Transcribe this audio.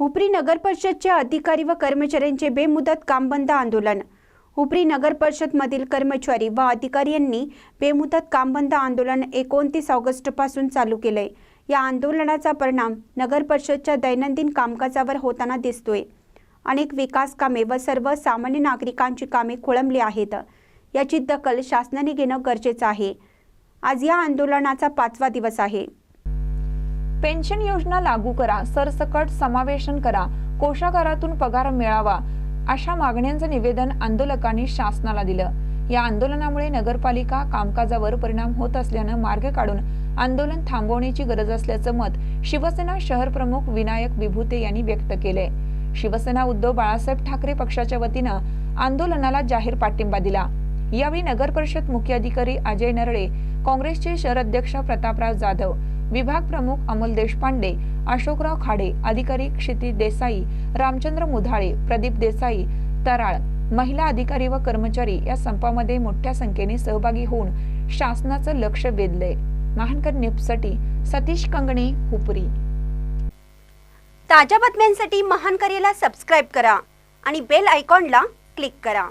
हुपरी नगर परिषदच्या अधिकारी व कर्मचाऱ्यांचे बेमुदत कामबंद आंदोलन. हुपरी नगर परिषदमधील कर्मचारी व अधिकारी यांनी बेमुदत कामबंद आंदोलन एकोणतीस ऑगस्टपासून चालू केलंय. या आंदोलनाचा परिणाम नगर परिषदच्या दैनंदिन कामकाजावर होताना दिसतोय. अनेक विकास कामे व सर्व सामान्य नागरिकांची कामे खोळंबली आहेत. याची दखल शासनाने घेणं गरजेचं आहे. आज या आंदोलनाचा पाचवा दिवस आहे. पेन्शन योजना लागू करा सरसकट समावेशन करा कोशागारातून पगार मिळावा अशा मागण्यांचं निवेदन आंदोलकांनी शासनाला दिलं. या आंदोलनामुळे नगरपालिका कामकाजावर परिणाम होत असल्यानं मार्ग काढून आंदोलन थांबवण्याची गरज असल्याचं मत शिवसेना शहर प्रमुख विनायक विभूते यांनी व्यक्त केले शिवसेना उद्धव बाळासाहेब ठाकरे पक्षाच्या वतीनं आंदोलनाला जाहीर पाठिंबा दिला. यावेळी नगर परिषद मुख्य अधिकारी अजय नरळे काँग्रेसचे शहर अध्यक्ष प्रतापराव जाधव विभाग प्रमुख अमोल देशपांडे अशोकराव खाडे अधिकारी क्षिती देसाई रामचंद्र मुधाळे प्रदीप देसाई तराळ महिला अधिकारी व कर्मचारी या संपामध्ये मोठ्या संख्येने सहभागी होऊन शासनाचं लक्ष वेधलंय. महानकर न्यूजसाठी सतीश कंगणे हुपरी. ताज्या बातम्यांसाठी महानकरीला सबस्क्राईब करा आणि बेल आयकॉनला क्लिक करा.